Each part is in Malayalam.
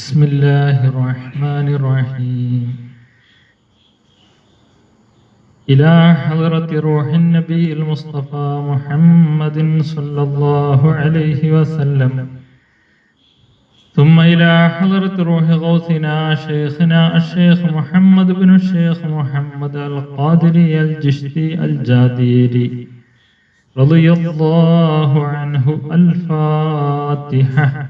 بسم الله الرحمن الرحيم. إلى حضرة روح النبي المصطفى محمد صلى الله عليه وسلم. ثم إلى حضرة روح غوثنا شيخنا الشيخ محمد بن الشيخ محمد القادري الجشتي الجاديري. رضي الله عنه الفاتحة.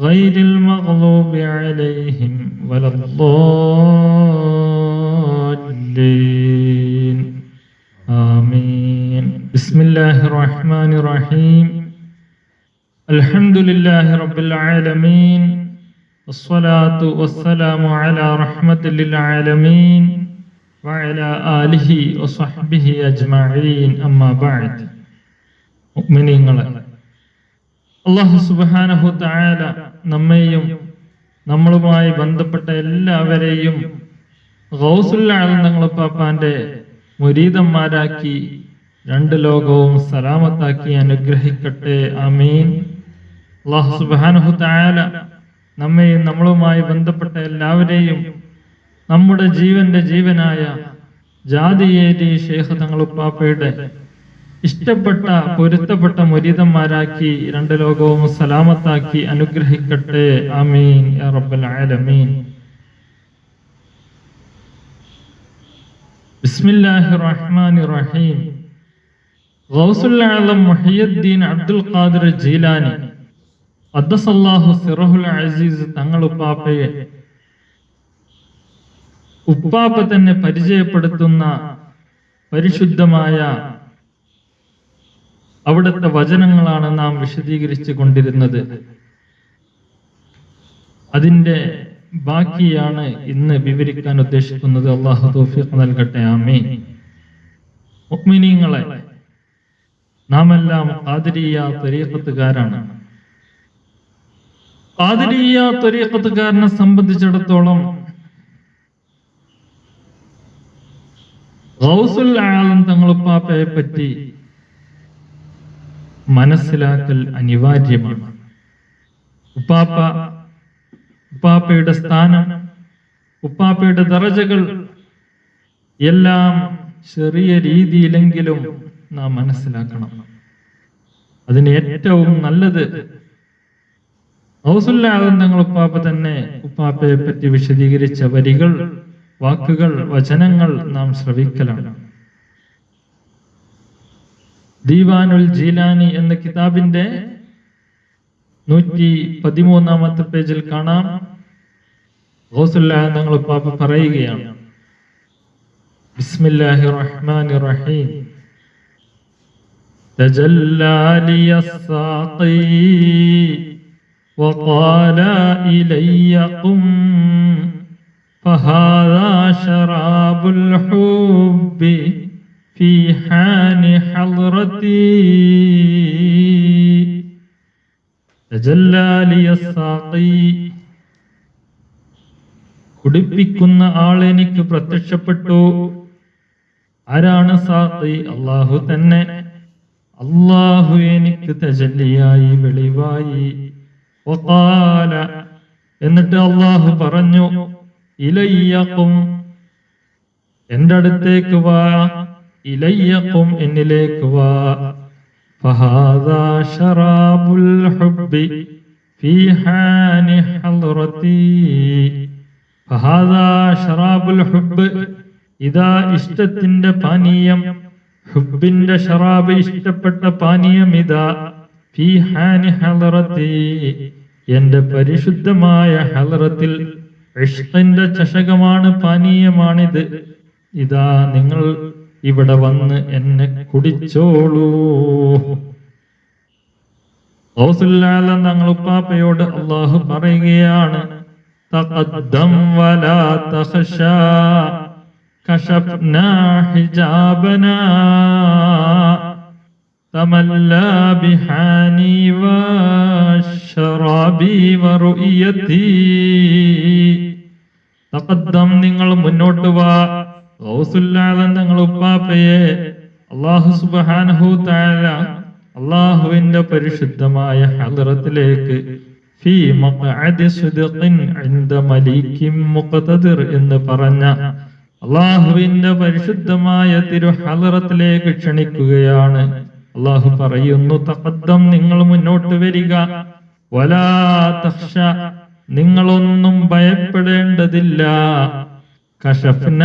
غير المغضوب عليهم ولا الضالين. آمين. بسم الله الرحمن الرحيم. الحمد لله رب العالمين. والصلاة والسلام على رحمة للعالمين وعلى آله وصحبه أجمعين. أما بعد. مؤمنين അള്ളാഹു സുബാനഹു തായാല നമ്മെയും നമ്മളുമായി ബന്ധപ്പെട്ട എല്ലാവരെയും ഗൗസുല്ലാളപ്പാപ്പാന്റെ മുരീതന്മാരാക്കി രണ്ട് ലോകവും സലാമത്താക്കി അനുഗ്രഹിക്കട്ടെ. അമീൻ അള്ളാഹു സുബാനഹു തായാല നമ്മെയും നമ്മളുമായി ബന്ധപ്പെട്ട എല്ലാവരെയും നമ്മുടെ ജീവന്റെ ജീവനായ ജാതിയേരി ശേഖ തങ്ങളുപ്പാപ്പയുടെ ഇഷ്ടപ്പെട്ട പൊരുത്തപ്പെട്ട മുരീതന്മാരാക്കി രണ്ട് ലോകവും സലാമത്താക്കി അനുഗ്രഹിക്കട്ടെ. ആമീൻ. റബ്ബൽ ആലമീൻ. ബിസ്മില്ലാഹി റഹ്മാനി റഹീം. ആലം മുഹിയുദ്ദീൻ അബ്ദുൽ ഖാദിർ ജീലാനി. ഖദ്ദസല്ലാഹു സിറഹുൽ അസീസ് തങ്ങൾ ഉപ്പാപ്പയെ. ഉപ്പാപ്പ തന്നെ പരിചയപ്പെടുത്തുന്ന പരിശുദ്ധമായ അവിടുത്തെ വചനങ്ങളാണ് നാം വിശദീകരിച്ചു കൊണ്ടിരുന്നത്. അതിന്റെ ബാക്കിയാണ് ഇന്ന് വിവരിക്കാൻ ഉദ്ദേശിക്കുന്നത്. അള്ളാഹു നൽകട്ടെ. ആമേ മുഅ്മിനീങ്ങളെ നാം എല്ലാം ആദരീയ ത്വരീഖത്തുകാരാണ് ഖാദിരിയ ത്വരീഖത്തുകാരനെ സംബന്ധിച്ചിടത്തോളം ഗൗസുൽ ആലം തങ്ങളുപ്പാപ്പയെ പറ്റി മനസ്സിലാക്കൽ അനിവാര്യമാണ്. ഉപ്പാപ്പ ഉപ്പാപ്പയുടെ സ്ഥാനം ഉപ്പാപ്പയുടെ ദറജകൾ എല്ലാം ചെറിയ രീതിയിലെങ്കിലും നാം മനസ്സിലാക്കണം. അതിന് ഏറ്റവും നല്ലത് ഹൗസുല്ലാദം തങ്ങൾ ഉപ്പാപ്പ തന്നെ ഉപ്പാപ്പയെ പറ്റി വിശദീകരിച്ച വരികൾ വാക്കുകൾ വചനങ്ങൾ നാം ശ്രവിക്കലാണ്. ദീവാനുൽ ജീലാനി എന്ന കിതാബിന്റെ നൂറ്റി പതിമൂന്നാമത്തെ പേജിൽ കാണാം തങ്ങൾ പാപ്പ പറയുകയാണ് ബിസ്മില്ലാഹി റഹ്മാനി റഹീം تجلى لي الساقي وقال إلي قم فهذا شراب الحب في حان حضرتي تجلى لي الساقي കുടിപ്പിക്കുന്ന ആൾ എനിക്ക് പ്രത്യക്ഷപ്പെട്ടു ആരാണ് സാത്തി അള്ളാഹു തന്നെ അള്ളാഹു എനിക്ക് തജല്ലിയായി വെളിവായി ഒക്കാല എന്നിട്ട് അള്ളാഹു പറഞ്ഞു ഇലയ്യക്കും എന്റെ അടുത്തേക്ക് വാ ഇലയ്യക്കും എന്നിലേക്ക് വാ فهذا شراب الحب في حان حضرتي فهذا شراب الحب ഇതാ ഇഷ്ടത്തിന്റെ പാനീയം ഹുബിന്റെ ഷറാബ് ഇഷ്ടപ്പെട്ട പാനീയം ഇതാ ഫി ഹാനി ഹലറത്തി എന്റെ പരിശുദ്ധമായ ഹലറത്തിൽ ഇഷ്കിന്റെ ചഷകമാണ് പാനീയമാണിത് ഇതാ നിങ്ങൾ ഇവിടെ വന്ന് എന്നെ കുടിച്ചോളൂ തങ്ങൾ ഉപ്പാപ്പയോട് അള്ളാഹു പറയുകയാണ് تقدم ولا تخشى كشفنا حجابنا تملى بحاني والشراب ورؤيتي തഖദ്ദം നിങ്ങൾ മുന്നോട്ട് വാ ഗൗസുല്ലാദൻ തങ്ങൾ ഉപ്പാപ്പയെ അള്ളാഹു സുബ്ഹാനഹു തആല അള്ളാഹുവിന്റെ പരിശുദ്ധമായ ഹദറത്തിലേക്ക് എന്ന് പറഞ്ഞ അള്ളാഹുവിന്റെ പരിശുദ്ധമായ തിരു ഹദ്റത്തിലേക്ക് ക്ഷണിക്കുകയാണ്. അള്ളാഹു പറയുന്നു തഖദ്ദം നിങ്ങൾ മുന്നോട്ട് വരിക. വലാ തക്ഷ നിങ്ങളൊന്നും ഭയപ്പെടേണ്ടതില്ല. കഷഫ്ന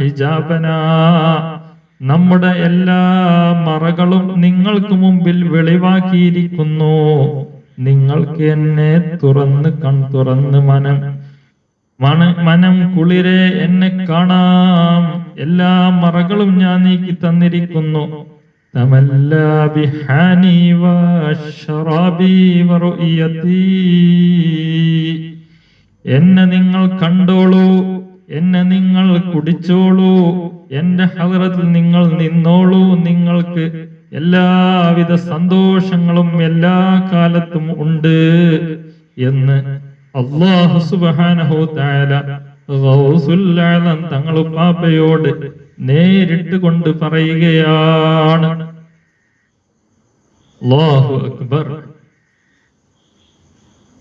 ഹിജാബന. നമ്മുടെ എല്ലാ മറകളും നിങ്ങൾക്ക് മുമ്പിൽ വെളിവാക്കിയിരിക്കുന്നു. നിങ്ങൾക്ക് എന്നെ തുറന്ന് കൺ തുറന്ന് മനം മന മനം കുളിരെ എന്നെ കാണാം. എല്ലാ മറകളും ഞാൻ നീക്കി തന്നിരിക്കുന്നു. എന്നെ നിങ്ങൾ കണ്ടോളൂ. എന്നെ നിങ്ങൾ കുടിച്ചോളൂ. എന്റെ ഹദറത്തിൽ നിങ്ങൾ നിന്നോളൂ. നിങ്ങൾക്ക് എല്ലാവിധ സന്തോഷങ്ങളും എല്ലാ കാലത്തും ഉണ്ട് എന്ന് അള്ളാഹു സുബാനഹോ ആലം തങ്ങൾ പാപ്പയോട് നേരിട്ട് കൊണ്ട് പറയുകയാണ്. അക്ബർ.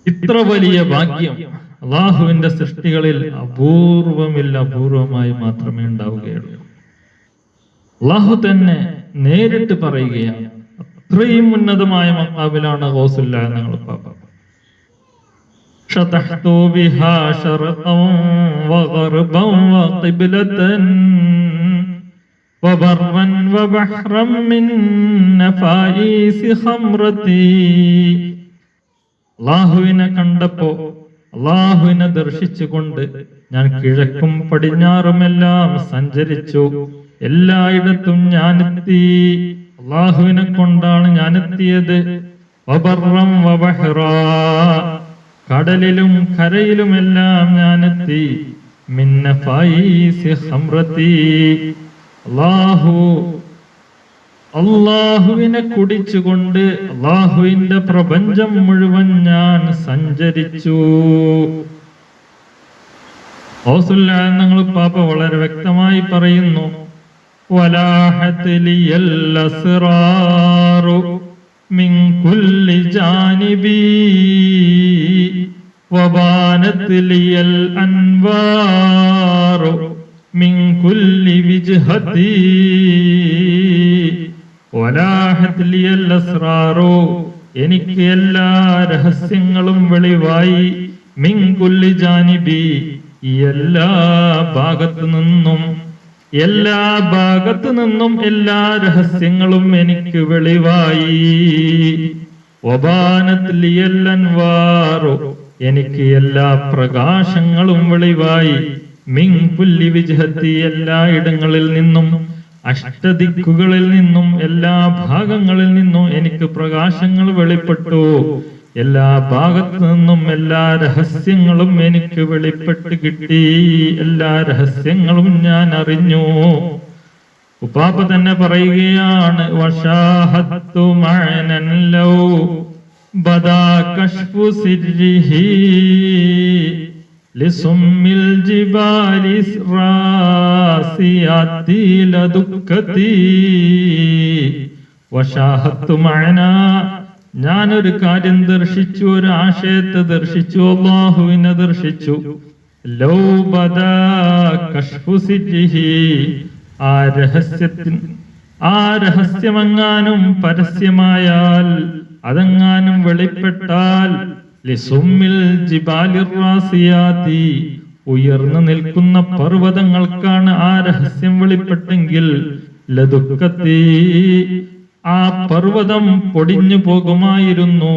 ഇത്ര വലിയ ഭാഗ്യം അള്ളാഹുവിന്റെ സൃഷ്ടികളിൽ അപൂർവമില്ല അപൂർവമായി മാത്രമേ ഉണ്ടാവുകയുള്ളൂ അള്ളാഹു തന്നെ നേരിട്ട് പറയുകയാണ് അത്രയും ഉന്നതമായ മക്കാബിലാണ് ഗൗസുല്ല ഞങ്ങൾ പാപ്പ شطحت بها شرقا وغربا وقبلة وبرا وبحرا من نفائس خمرتي അള്ളാഹുവിനെ കണ്ടപ്പോ അള്ളാഹുവിനെ ദർശിച്ചുകൊണ്ട് ഞാൻ കിഴക്കും പടിഞ്ഞാറുമെല്ലാം സഞ്ചരിച്ചു. എല്ലായിടത്തും ഞാനെത്തി. അള്ളാഹുവിനെ കൊണ്ടാണ് ഞാനെത്തിയത്. കടലിലും കരയിലുമെല്ലാം ഞാനെത്തി. മിന്നഫായി അള്ളാഹു അള്ളാഹുവിനെ കുടിച്ചുകൊണ്ട് അള്ളാഹുവിന്റെ പ്രപഞ്ചം മുഴുവൻ ഞാൻ സഞ്ചരിച്ചു. ഞങ്ങൾ പാപ്പ വളരെ വ്യക്തമായി പറയുന്നു. അൻവാറു മിൻ കുല്ലി ജാനിബി എനിക്ക് എല്ലാ രഹസ്യങ്ങളും വെളിവായി. മിങ്കുല്ലി ജാനിബി എല്ലാ ഭാഗത്തു നിന്നും എല്ലാ ഭാഗത്തു നിന്നും എല്ലാ രഹസ്യങ്ങളും എനിക്ക് വെളിവായി. അൻവാറു എനിക്ക് എല്ലാ പ്രകാശങ്ങളും വെളിവായി. മിങ്കുല്ലി വിജഹത്തി എല്ലായിടങ്ങളിൽ നിന്നും അഷ്ടദിക്കുകളിൽ നിന്നും എല്ലാ ഭാഗങ്ങളിൽ നിന്നും എനിക്ക് പ്രകാശങ്ങൾ വെളിപ്പെട്ടു. എല്ലാ ഭാഗത്തു നിന്നും എല്ലാ രഹസ്യങ്ങളും എനിക്ക് വെളിപ്പെട്ട് കിട്ടി. എല്ലാ രഹസ്യങ്ങളും ഞാൻ അറിഞ്ഞു. ഉപ്പാപ്പ തന്നെ പറയുകയാണ് വഷാഹത്തു മഴനല്ലോ ബദാ കഷ്പു സിർരിഹി ലിസുമ്മിൽ الجبال راسياتي لدكتي വശാഹത്തു معنا ഞാനൊരു കാര്യം ദർശിച്ചു ഒരു ആശയത്തെ ദർശിച്ചു അള്ളാഹുവിനെ ദർശിച്ചു. ലൗ ബദാ കശ്ഫു സിർരിഹി ആ രഹസ്യത്തിൻ ആ രഹസ്യമെങ്ങാനും പരസ്യമായാൽ അതെങ്ങാനും വെളിപ്പെട്ടാൽ ഉയർന്നു നിൽക്കുന്ന പർവതങ്ങൾക്കാണ് ആ രഹസ്യം വെളിപ്പെട്ടെങ്കിൽ ലതുക്കത്തി ആ പർവതം പൊടിഞ്ഞു പോകുമായിരുന്നു.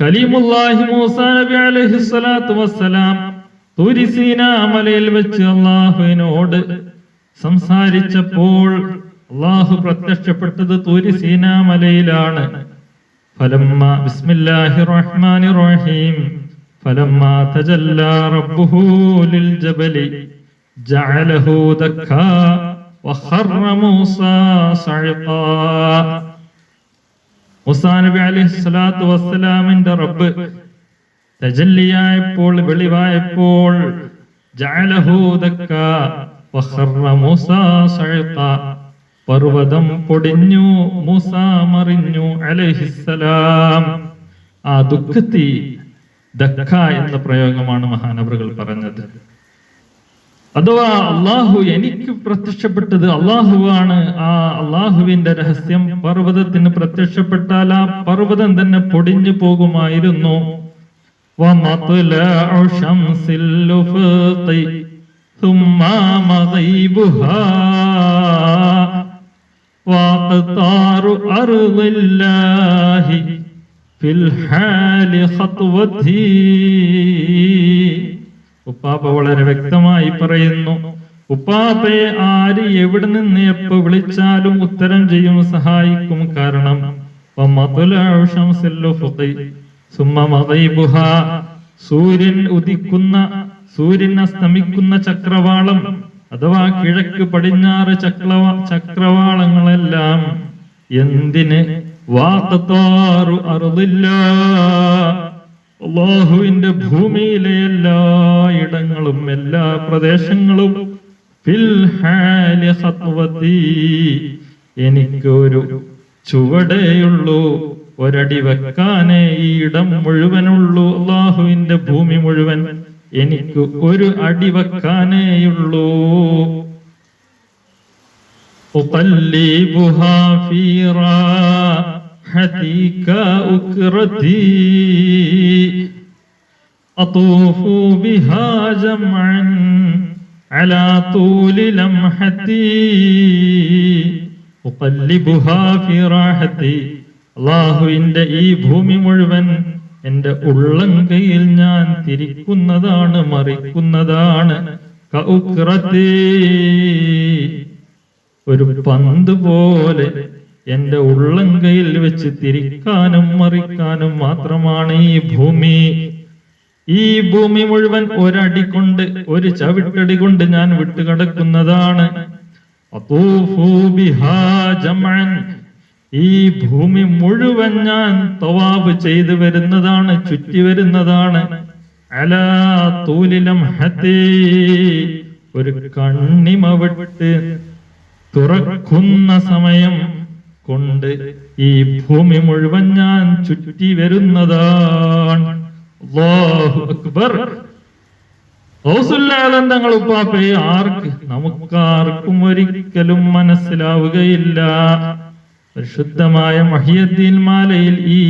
കലീമുല്ലാഹി മൂസ നബി അലൈഹി സ്വലാത്തു വസ്സലാം തുരിസീന മലയിൽ വെച്ച് അള്ളാഹുവിനോട് സംസാരിച്ചപ്പോൾ അള്ളാഹു പ്രത്യക്ഷപ്പെട്ടത് തുരിസീന മലയിലാണ്. فلما بسم الله الرحمن الرحيم فلما تجلى ربه للجبل جعله دكا وخر موسى صعقا മുസാ നബി അലൈഹി സ്വലാത്തു വസ്സലാമിന്റെ റബ്ബ് തജല്ലിയായപ്പോൾ വെളിവായപ്പോൾ ജഅലഹു ദക്ക വഖറ മൂസാ സഅഖ പർവതം പൊടിഞ്ഞു മൂസ മറിഞ്ഞു അലൈഹിസ്സലാം ആ ദുഃഖത്തി ദക്ക എന്ന പ്രയോഗമാണ് മഹാനവറുകൾ പറഞ്ഞത് അഥവാ അള്ളാഹു എനിക്ക് പ്രത്യക്ഷപ്പെട്ടത് അള്ളാഹുവാണ് ആ അള്ളാഹുവിന്റെ രഹസ്യം പർവ്വതത്തിന് പ്രത്യക്ഷപ്പെട്ടാൽ ആ പർവ്വതം തന്നെ പൊടിഞ്ഞു പോകുമായിരുന്നു ومطلع شمس الأفق ثم مغيبها وأقطار أرض الله في الحال خطوتي ഉപ്പാപ്പ വളരെ വ്യക്തമായി പറയുന്നു ഉപ്പാപ്പയെ ആര് എവിടെ നിന്ന് എപ്പോ വിളിച്ചാലും ഉത്തരം ചെയ്യും സഹായിക്കും കാരണം ومطلع شمس الأفق ثم مغيبها സൂര്യൻ ഉദിക്കുന്ന സൂര്യൻ അസ്തമിക്കുന്ന ചക്രവാളം അഥവാ കിഴക്ക് പടിഞ്ഞാറ് ചക്രവ ചക്രവാളങ്ങളെല്ലാം എന്തിന് വാത്തത്താറു അറുതില്ല? അള്ളാഹുവിന്റെ ഭൂമിയിലെ എല്ലാ ഇടങ്ങളും എല്ലാ പ്രദേശങ്ങളും എനിക്ക് ഒരു ചുവടേയുള്ളൂ ഒരടി വെക്കാനേ ഈ ഇടം മുഴുവനുള്ളൂ. അള്ളാഹുവിന്റെ ഭൂമി മുഴുവൻ എനിക്ക് ഒരു അടി വെക്കാനേയുള്ളൂ أقلبها في راحتي كأكرتي أطوف بها جمعا على طول لمحتي أقلبها في راحتي അള്ളാഹുവിന്റെ ഈ ഭൂമി മുഴുവൻ എന്റെ ഉള്ളങ്കയിൽ ഞാൻ തിരിക്കുന്നതാണ് മറിക്കുന്നതാണ്. ഒരു പന്ത് പോലെ എന്റെ ഉള്ളങ്കയിൽ വെച്ച് തിരിക്കാനും മറിക്കാനും മാത്രമാണ് ഈ ഭൂമി. ഈ ഭൂമി മുഴുവൻ ഒരടി കൊണ്ട് ഒരു ചവിട്ടടി കൊണ്ട് ഞാൻ വിട്ടുകിടക്കുന്നതാണ്. ഈ ഭൂമി മുഴുവൻ ഞാൻ തവാബ് ചെയ്തു വരുന്നതാണ് ചുറ്റി വരുന്നതാണ്. ഒരു കണ്ണിമ വിട്ട് തുറക്കുന്ന സമയം കൊണ്ട് ഈ ഭൂമി മുഴുവൻ ഞാൻ ചുറ്റി വരുന്നതാണ്. അക്ബർ. തങ്ങൾ ഉപ്പാപ്പേ ആർക്ക് നമുക്കാർക്കും ഒരിക്കലും മനസ്സിലാവുകയില്ല. പരിശുദ്ധമായ മഹിയദ്ദീൻ മാലയിൽ ഈ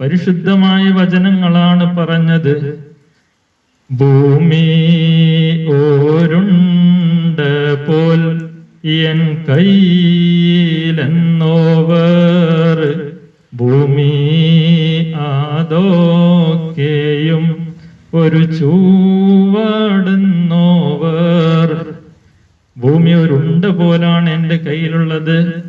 പരിശുദ്ധമായ വചനങ്ങളാണ് പറഞ്ഞത്. ഭൂമി ഓരുണ്ട പോൽ എൻ കയ്യിലെന്നോവർ. ഭൂമി ആദോക്കെയും ഒരു ചൂവാടുന്നോവർ. ഭൂമി ഒരുണ്ട പോലാണ് എന്റെ കയ്യിലുള്ളത്.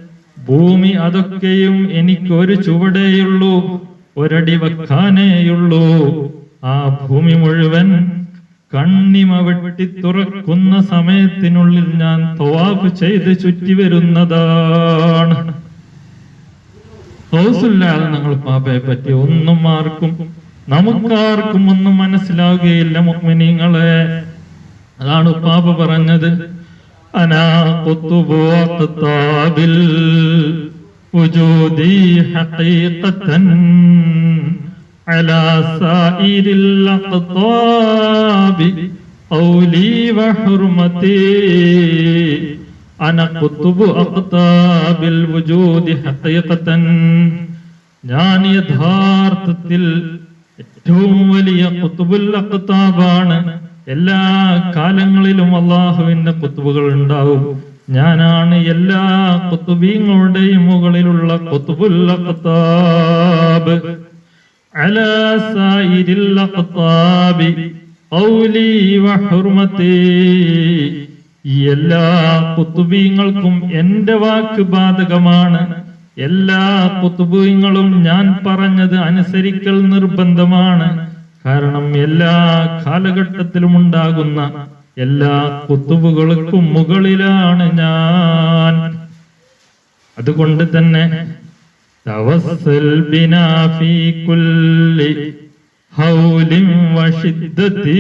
ഭൂമി അതൊക്കെയും എനിക്കൊരു ചുവടേയുള്ളൂ ഒരടി വെക്കാനേയുള്ളൂ. ആ ഭൂമി മുഴുവൻ കണ്ണിമ വെട്ടി തുറക്കുന്ന സമയത്തിനുള്ളിൽ ഞാൻ തവാഫ് ചെയ്ത് ചുറ്റി വരുന്നതാണ്. ഹൗസില്ലാതെ നിങ്ങൾ പാപയെ പറ്റി ഒന്നും ആർക്കും നമുക്കാർക്കും ഒന്നും മനസ്സിലാവുകയില്ല മുഗ്മിനിങ്ങളെ അതാണ് പാപ പറഞ്ഞത്. അനാ على سائر الأقطاب قولي وحرمتي أنا قطب أقطاب الوجود حقيقة ഞാൻ യഥാർത്ഥത്തിൽ ഏറ്റവും വലിയ കുത്തുബുൽ അഖ്താബാണ് എല്ലാ കാലങ്ങളിലും അള്ളാഹുവിന്റെ കുത്തുബുകൾ ഉണ്ടാവും ഞാനാണ് എല്ലാ കുത്തുബീങ്ങളുടെയും മുകളിലുള്ള കുത്തുബുൽ അഖ്താബ് على سائر الأقطاب قولي وحرمتي ഈ എല്ലാ കുത്തുബീങ്ങൾക്കും എന്റെ വാക്ക് ബാധകമാണ് എല്ലാ കുത്തുബുങ്ങളും ഞാൻ പറഞ്ഞത് അനുസരിക്കൽ നിർബന്ധമാണ് കാരണം എല്ലാ കാലഘട്ടത്തിലും ഉണ്ടാകുന്ന എല്ലാ കുത്തുബുകൾക്കും മുകളിലാണ് ഞാൻ അതുകൊണ്ട് തന്നെ തവസ്സൽ ബിനാ ഫീ കുല്ലി ഹൗലിൻ വശിദ്ദതി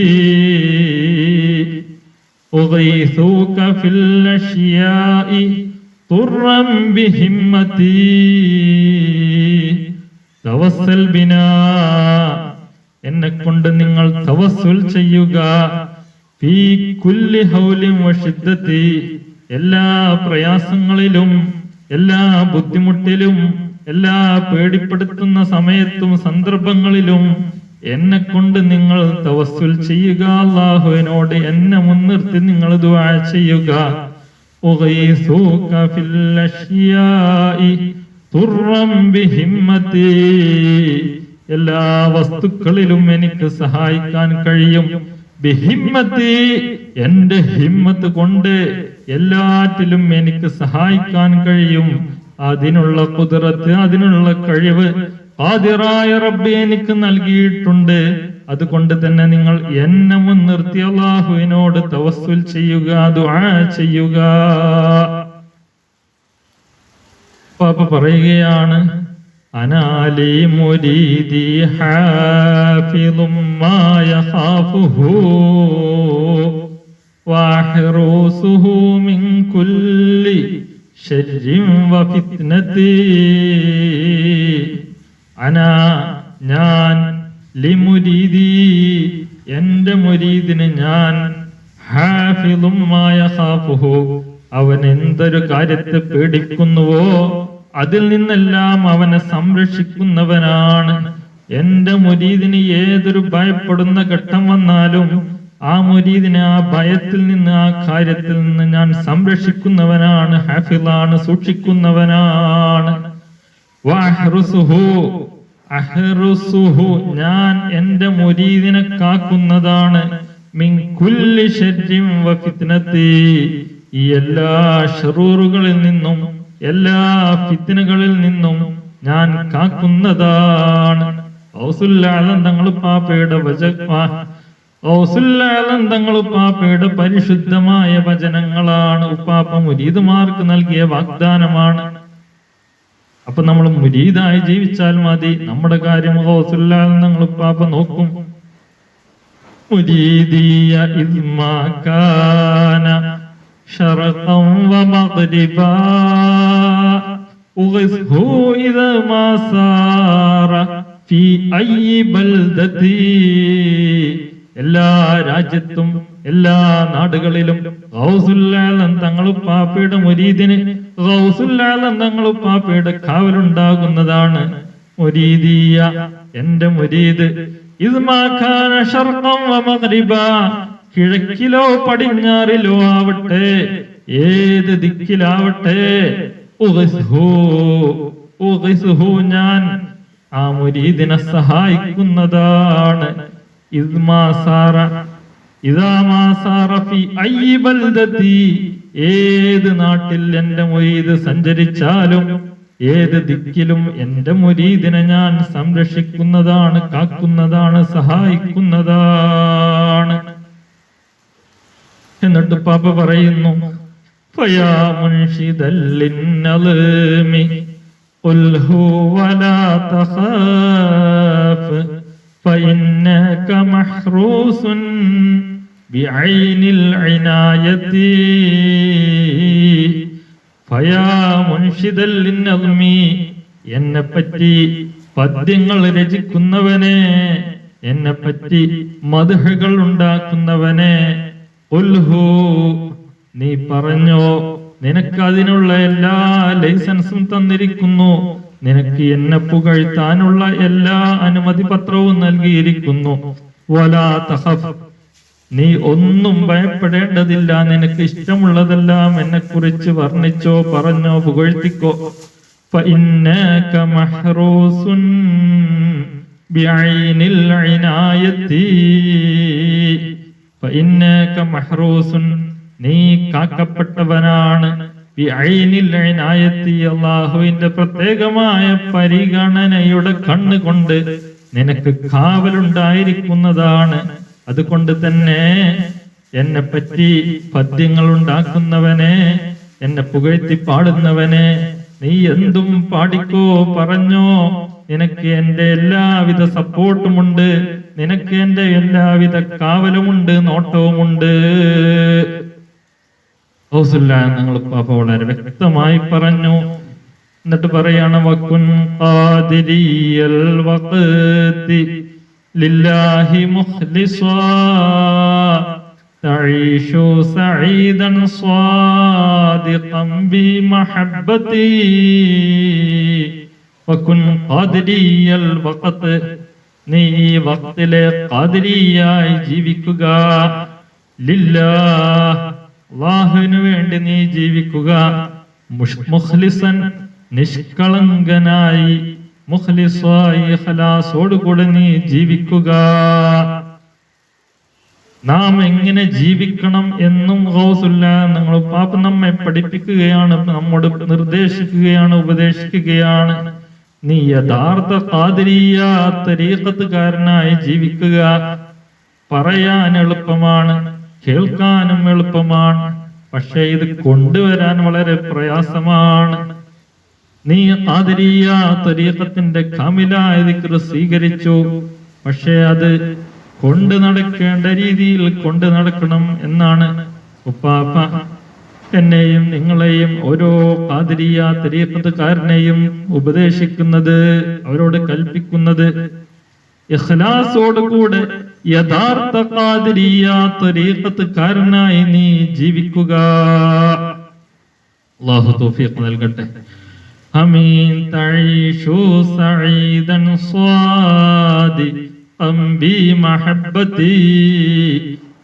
أغيثوك في الأشياء طرا بهمتي തവസ്സൽ ബിനാ എന്നെ കൊണ്ട് നിങ്ങൾ തവസ്സുൽ ചെയ്യുക ഫീ കുല്ലി ഹൗലിൻ വശിദ്ദതി എല്ലാ പ്രയാസങ്ങളിലും എല്ലാ ബുദ്ധിമുട്ടിലും എല്ലാ പേടിപ്പെടുത്തുന്ന സമയത്തും സന്ദർഭങ്ങളിലും എന്നെ കൊണ്ട് നിങ്ങൾ തവസ്സുൽ ചെയ്യുക. അള്ളാഹുവിനോട് എന്നെ മുൻനിർത്തി നിങ്ങൾ ദുആ ചെയ്യുക. എല്ലാ വസ്തുക്കളിലും എനിക്ക് സഹായിക്കാൻ കഴിയും. ബിഹിമ്മത്തി എന്റെ ഹിമ്മത്ത് കൊണ്ട് എല്ലാറ്റിലും എനിക്ക് സഹായിക്കാൻ കഴിയും. അതിനുള്ള കുതിരത്ത് അതിനുള്ള കഴിവ് ആദിറായ റബ്ബി എനിക്ക് നൽകിയിട്ടുണ്ട്. അതുകൊണ്ട് തന്നെ നിങ്ങൾ എന്നെ മുൻനിർത്തി അള്ളാഹുവിനോട് തവസ്സുൽ ചെയ്യുക ദുആ ചെയ്യുക. പാപ്പ പറയുകയാണ് അനാലി മുരീദി ഹാഫിളും മായ ഖാഫുഹു മിൻ കുല്ലി ശർരിൻ വഫിത്നത്തി അന ഞാൻ ലിമുരീതി എന്റെ മുരീദിന് ഞാൻ ഹാഫിലുമായ ഹാഫുഹു അവൻ എന്തൊരു കാര്യത്തെ പേടിക്കുന്നുവോ അതിൽ നിന്നെല്ലാം അവനെ സംരക്ഷിക്കുന്നവനാണ്. എന്റെ മുരീദിന് ഏതൊരു ഭയപ്പെടുന്ന ഘട്ടം വന്നാലും ആ മുരീദിനെ ആ ഭയത്തിൽ നിന്ന് ആ കാര്യത്തിൽ നിന്ന് ഞാൻ സംരക്ഷിക്കുന്നവനാണ് ഹഫിളാണ് സൂക്ഷിക്കുന്നവനാണ്. ഞാൻ എന്റെ മുരീദിനെ കാക്കുന്നതാണ്. എല്ലാ ഷറൂറുകളിൽ നിന്നും എല്ലാ ഫിത്നകളിൽ നിന്നും ഞാൻ കാക്കുന്നതാണ്. തങ്ങൾ പാപ്പയുടെ വച ഔസുല്ലാലം തങ്ങൾ പാപ്പയുടെ പരിശുദ്ധമായ വചനങ്ങളാണ് ഉപ്പാപ്പ മുരീദുമാർക്ക് നൽകിയ വാഗ്ദാനമാണ് അപ്പൊ നമ്മൾ മുരീദായി ജീവിച്ചാൽ മതി നമ്മുടെ കാര്യം ഔസുല്ലാലം തങ്ങൾ ഉപ്പാപ്പ നോക്കും മുരീദിയ ഇസ്മാക്കാന شرقا ومغربا أغثه إذا ما سار في أي بلدة എല്ലാ രാജ്യത്തും എല്ലാ നാടുകളിലും ഗൗസുല്ലാലം തങ്ങളും പാപ്പയുടെ മുരീദിന് ഗൗസുല്ലാലം തങ്ങളും പാപ്പയുടെ കാവലുണ്ടാകുന്നതാണ് മുരീദിയ എന്റെ മുരീദ്. കിഴക്കിലോ പടിഞ്ഞാറിലോ ആവട്ടെ ഏത് ദിക്കിലാവട്ടെ ഞാൻ ആ മുരീദിനെ സഹായിക്കുന്നതാണ്. ഏത് നാട്ടിൽ എന്റെ മുരീദ് സഞ്ചരിച്ചാലും ഏത് ദിക്കിലും എന്റെ മുരീദിനെ ഞാൻ സംരക്ഷിക്കുന്നതാണ് കാക്കുന്നതാണ് സഹായിക്കുന്നതാണ്. എന്നിട്ട് പാപ്പ പറയുന്നു ഫയാ മുൻഷിദല്ലിന്നൽമി قل هو لا تخاف فإنك محروس بعين العناية فيا منشدا للنظم എന്നെ പറ്റി പദ്യങ്ങൾ രചിക്കുന്നവനെ എന്നെ പറ്റി മധുഹകൾ ഉണ്ടാക്കുന്നവനെ ഉൽഹു നീ പറഞ്ഞോ നിനക്ക് അതിനുള്ള എല്ലാ ലൈസൻസും തന്നിരിക്കുന്നു നിനക്ക് എന്നെ പുകഴ്ത്താനുള്ള എല്ലാ അനുമതി പത്രവും നൽകിയിരിക്കുന്നു. വലാ നീ ഒന്നും ഭയപ്പെടേണ്ടതില്ല. നിനക്ക് ഇഷ്ടമുള്ളതെല്ലാം എന്നെ കുറിച്ച് വർണിച്ചോ പറഞ്ഞോ പുകഴ്ത്തിക്കോ. നീ കാക്കപ്പെട്ടവനാണ്. അള്ളാഹുവിന്റെ പ്രത്യേകമായ പരിഗണനയുടെ കണ്ണുകൊണ്ട് നിനക്ക് കാവലുണ്ടായിരിക്കുന്നതാണ്. അതുകൊണ്ട് തന്നെ എന്നെ പറ്റി പദ്യങ്ങൾ ഉണ്ടാക്കുന്നവനെ എന്നെ പുകഴ്ത്തി പാടുന്നവനെ നീ എന്തും പാടിക്കോ പറഞ്ഞോ. നിനക്ക് എന്റെ എല്ലാവിധ സപ്പോർട്ടുമുണ്ട്. നിനക്ക് എന്റെ എല്ലാവിധ കാവലുമുണ്ട് നോട്ടവുമുണ്ട്. ഹൗസുല്ല ഞങ്ങൾ പാപ്പ വളരെ വ്യക്തമായി പറഞ്ഞു എന്നിട്ട് പറയാണ് വക്കുൻ ഖാദിരിയൽ വഖതി ലില്ലാഹി മുഖ്ലിസാ تعيش سعيدا صادقا بمحبتي وكن قادري الوقت നീ ഈ വക്തിലെ ഖാദിരിയായി ജീവിക്കുക ലില്ലാഹുവിനു വേണ്ടി നീ ജീവിക്കുക. മുഖ്ലിസൻ നിഷ്കളങ്കനായി മുഖ്ലിസായി ഹലാസോടുകൂടെ നീ ജീവിക്കുക. നാം എങ്ങനെ ജീവിക്കണം എന്നും ഹൗസുല്ല നിങ്ങൾ പാപ്പ നമ്മെ പഠിപ്പിക്കുകയാണ് നമ്മോട് നിർദ്ദേശിക്കുകയാണ് ഉപദേശിക്കുകയാണ്. നീ യഥാർത്ഥ കാതിരിയ തരീക്കത്തുകാരനായി ജീവിക്കുക. പറയാൻ എളുപ്പമാണ്. കേൾക്കാനും എളുപ്പമാണ്. പക്ഷെ ഇത് കൊണ്ടുവരാൻ വളരെ പ്രയാസമാണ്. നീ ആദരീയ തരീഖത്തിന്റെ കാമിലായ സ്വീകരിച്ചു. പക്ഷേ അത് കൊണ്ട് നടക്കേണ്ട രീതിയിൽ കൊണ്ട് നടക്കണം എന്നാണ്. ഉപ്പാപ്പ എന്നെയും നിങ്ങളെയും ഓരോ ആദരീയ തരീഖത്തുകാരനെയും ഉപദേശിക്കുന്നത് അവരോട് കൽപ്പിക്കുന്നത്. ഇഖ്ലാസോടുകൂടെ യഥാർത്ഥ ഖാദിരിയ തരീഖത്തുകാരനായി നീ ജീവിക്കുക. നൽകട്ടെ.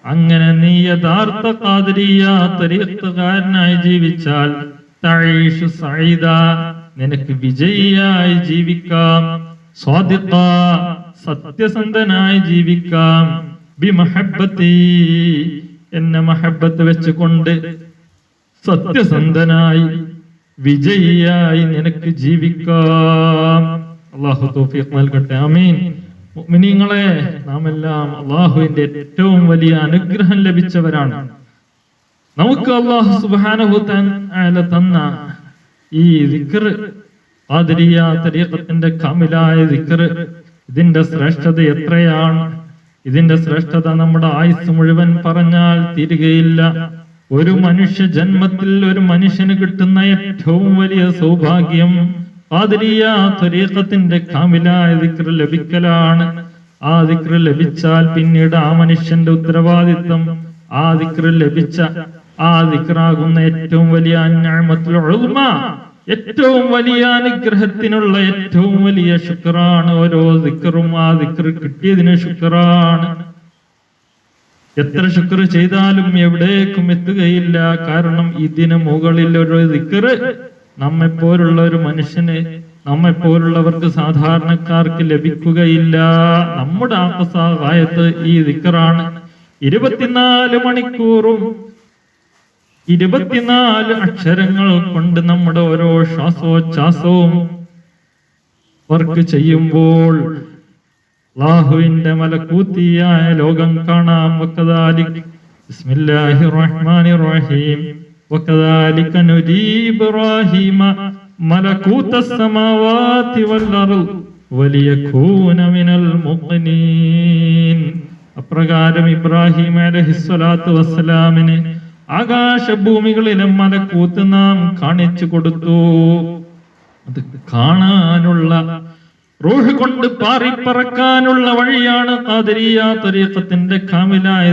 അങ്ങനെ നീ യഥാർത്ഥ തരീഖത്തുകാരനായി ജീവിച്ചാൽ തഴീഷു സഈദ നിനക്ക് വിജയിയായി ജീവിക്കാം. സ്വാദിഖ. സത്യസന്ധനായി ജീവിക്കാം. ബി മഹബ്ബതി എന്നെ മഹബത്ത് വെച്ചുകൊണ്ട് സത്യസന്ധനായി വിജയിയായി നിനക്ക് ജീവിക്കാം. അള്ളാഹു തൗഫീഖ് നൽകട്ടെ. അമീൻ മുഅ്മിനീങ്ങളെ നാം എല്ലാം അള്ളാഹുവിന്റെ ഏറ്റവും വലിയ അനുഗ്രഹം ലഭിച്ചവരാണ്. നമുക്ക് അള്ളാഹു സുബ്ഹാനഹു തആല തന്ന ഈ ദിക്കർ ആദരിയ തരീഖത്തിന്റെ കാമിലായ ദിക്ർ ഇതിന്റെ ശ്രേഷ്ഠത എത്രയാണ്? ഇതിന്റെ ശ്രേഷ്ഠത നമ്മുടെ ആയുസ് മുഴുവൻ പറഞ്ഞാൽ തീരുകയില്ല. ഒരു മനുഷ്യ ജന്മത്തിൽ ഒരു മനുഷ്യന് കിട്ടുന്ന ഏറ്റവും വലിയ സൗഭാഗ്യം പാതിരിയ ത്വരീഖത്തിന്റെ കാമിലായ ലഭിക്കലാണ്. ആ ദിക്ർ ലഭിച്ചാൽ പിന്നീട് ആ മനുഷ്യന്റെ ഉത്തരവാദിത്വം ആ ദിക്ർ ലഭിച്ച ആ ദിക്റാകുന്ന ഏറ്റവും വലിയ അന്യാമത്തിൽ ഏറ്റവും വലിയ അനുഗ്രഹത്തിനുള്ള ഏറ്റവും വലിയ ശുക്രാണ്. ഓരോ ദിക്കറും ആ ദിക്കർ കിട്ടിയതിന് ശുക്രാണ്. എത്ര ശുക്ർ ചെയ്താലും എവിടേക്കും എത്തുകയില്ല. കാരണം ഇതിന് മുകളിൽ ഒരു ദിക്കർ നമ്മെ പോലുള്ള ഒരു മനുഷ്യന് നമ്മെ പോലുള്ളവർക്ക് സാധാരണക്കാർക്ക് ലഭിക്കുകയില്ല. നമ്മുടെ ആത്മസഹായത്ത് ഈ ദിക്കറാണ് ഇരുപത്തിനാല് മണിക്കൂറും ഇരുപത്തിനാല് അക്ഷരങ്ങൾ കൊണ്ട് നമ്മുടെ ഓരോ ശ്വാസോച്ഛ്വാസവും വർക്ക് ചെയ്യുമ്പോൾ അള്ളാഹുവിന്റെ മലക്കൂത്തിയായ ലോകം കാണാം വക്കദാലിക് ബിസ്മില്ലാഹിർ റഹ്മാനിർ റഹീം وكذلك نري إبراهيم ملكوت السماوات والأرض وليكون من المقنين അപ്രകാരം ഇബ്രാഹിം അലഹിസ്വലാത്തു വസ്സലാമിന് ആകാശഭൂമികളിലെ കൂത്ത് നാം കാണിച്ചു കൊടുത്തു. അത് കാണാനുള്ള റൂഹ് കൊണ്ട് പാറിപ്പറക്കാനുള്ള വഴിയാണ് ഖാദിരിയ തരീഖത്തിന്റെ കാമിലായ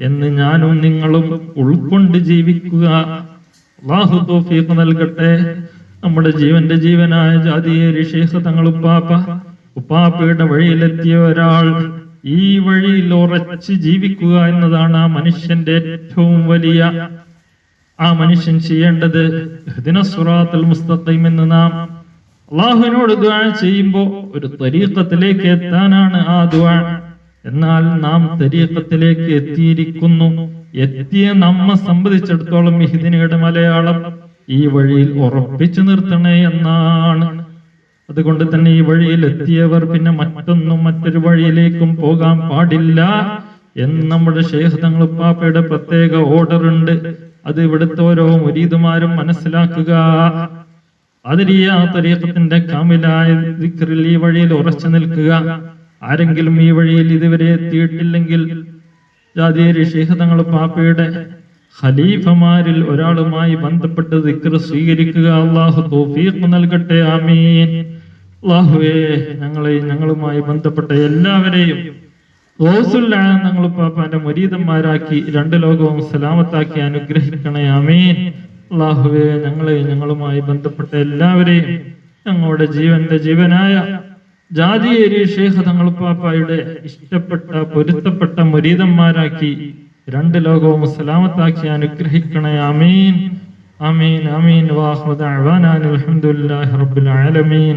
എന്ന് ഞാനും നിങ്ങളും ഉൾക്കൊണ്ട് ജീവിക്കുക. അള്ളാഹു തൗഫീഖ് നൽകട്ടെ. നമ്മുടെ ജീവന്റെ ജീവനായ ജാതിയേരി ഷേഖ് തങ്ങൾ ഉപ്പാപ്പ ഉപ്പാപ്പയുടെ വഴിയിലെത്തിയ ഒരാൾ ഈ വഴിയിൽ ഉറച്ച് ജീവിക്കുക എന്നതാണ് ആ മനുഷ്യന്റെ ഏറ്റവും വലിയ ആ മനുഷ്യൻ ചെയ്യേണ്ടത്. ഇഹ്ദിന സിറാത്തുൽ മുസ്തഖീം എന്ന് നാം അള്ളാഹുവിനോട് ദുആ ചെയ്യുമ്പോൾ ഒരു തരീഖത്തിലേക്ക് എത്താനാണ് ആ ദുആ. എന്നാൽ നാം തരീക്കത്തിലേക്ക് എത്തിയിരിക്കുന്നു. എത്തിയ നമ്മെ സംബന്ധിച്ചിടത്തോളം ഇഹിദിനയുടെ മലയാളം ഈ വഴിയിൽ ഉറപ്പിച്ചു നിർത്തണേ എന്നാണ്. അതുകൊണ്ട് തന്നെ ഈ വഴിയിൽ എത്തിയവർ പിന്നെ മറ്റൊന്നും മറ്റൊരു വഴിയിലേക്കും പോകാൻ പാടില്ല. എന്ന് നമ്മുടെ ശേഖ് തങ്ങളുപ്പാപ്പയുടെ പ്രത്യേക ഓർഡർ ഉണ്ട് അത് ഇവിടുത്തെ ഓരോ മുരീതുമാരും മനസ്സിലാക്കുക. അതിരിയ തരീഖത്തിന്റെ കാമിലായ ഈ വഴിയിൽ ഉറച്ചു നിൽക്കുക. ആരെങ്കിലും ഈ വഴിയിൽ ഇതുവരെ എത്തിയിട്ടില്ലെങ്കിൽ ജാതിയേരി തങ്ങൾ പാപ്പയുടെ ഖലീഫമാരിൽ ഒരാളുമായി ബന്ധപ്പെട്ട് ദിക്ർ സ്വീകരിക്കുക. അള്ളാഹു തൗഫീഖ് നൽകട്ടെ. ആമീൻ. അള്ളാഹുവേ ഞങ്ങളെ ഞങ്ങളുമായി ബന്ധപ്പെട്ട എല്ലാവരെയും ഞങ്ങൾ പാപ്പാന്റെ മുരീതന്മാരാക്കി രണ്ട് ലോകവും സലാമത്താക്കി അനുഗ്രഹിക്കണേ അമീൻ അള്ളാഹുവേ ഞങ്ങളെ ഞങ്ങളുമായി ബന്ധപ്പെട്ട എല്ലാവരെയും ഞങ്ങളുടെ ജീവന്റെ ജീവനായ ജാതിയേരി ഷേഖ് തങ്ങൾ പാപ്പായുടെ ഇഷ്ടപ്പെട്ട പൊരുത്തപ്പെട്ട മുരീതന്മാരാക്കി രണ്ട് ലോകവും സലാമത്താക്കി അനുഗ്രഹിക്കണേ അമീൻ അമീൻ അമീൻ വാഹുദ അൽഹംദുലില്ലാഹി റബ്ബിൽ ആലമീൻ.